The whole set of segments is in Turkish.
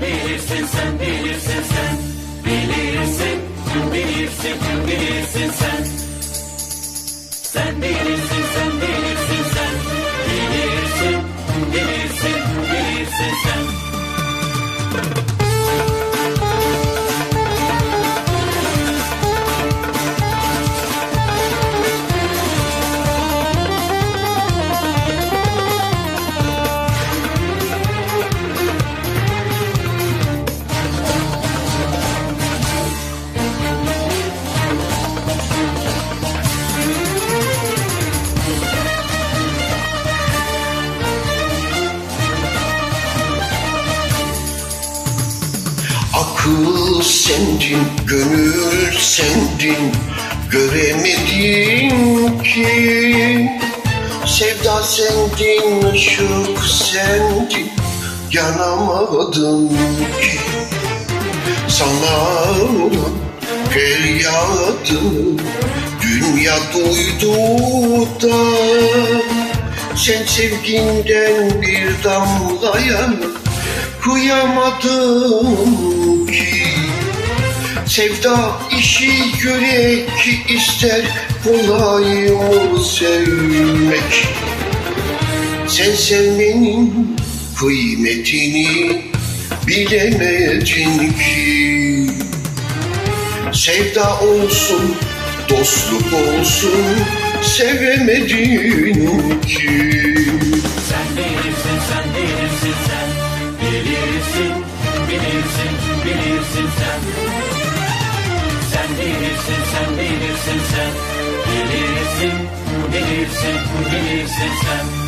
bilirsin sen bilirsin sen. Bilirsin bilirsin bilirsin sen. Sen bilirsin sen bilirsin sen. Bilirsin bilirsin bilirsin sen Akıl sendin, gönül sendin. Göremedim ki. Sevda sendin, ışık sendin. Yanamadım ki. Sana feryadım. Dünya duydu da. Sen sevginden bir damlaya Kıyamadım. ki Sevda işi yürek ister Kolay mı sevmek. Sen sevmenin kıymetini bilemedin ki. Sevda olsun, dostluk olsun Sevemedin ki bilirsin sen. Sen bilirsin sen bilirsin sen. Bilirsin bilirsin bilirsin sen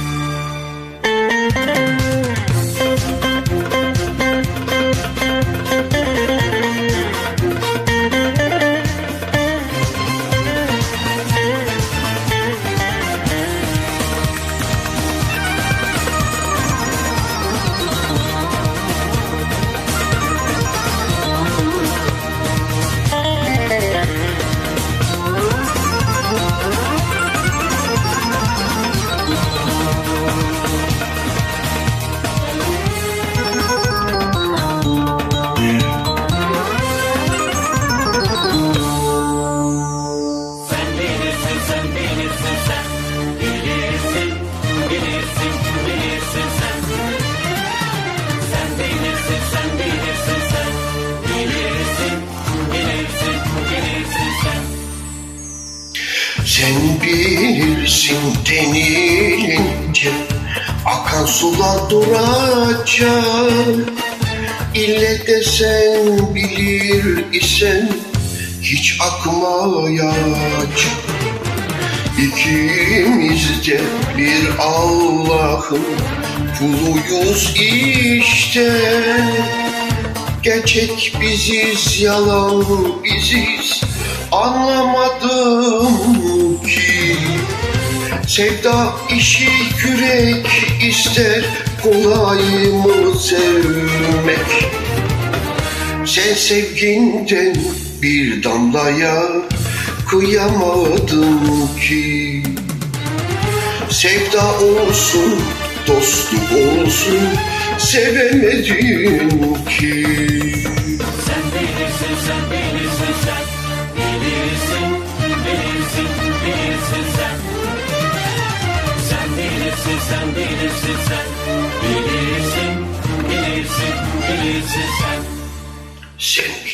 Sen bilirsin denilince Akan sular duracak. İlle de sen bilir isen Hiç akmayacak. İkimiz de bir Allah'ın kuluyuz işte. Gerçek biziz, yalan biziz. Anlamadım Sevda işi yürek ister Kolay mı sevmek? Sen sevginden bir damlaya Kıyamadım ki. Sevda olsun, dostluk olsun Sevemedim ki. Sen bilirsin sen bilirsin sen bilirsin bilirsin sen bilirsin bilirsin bilirsin sen. Sen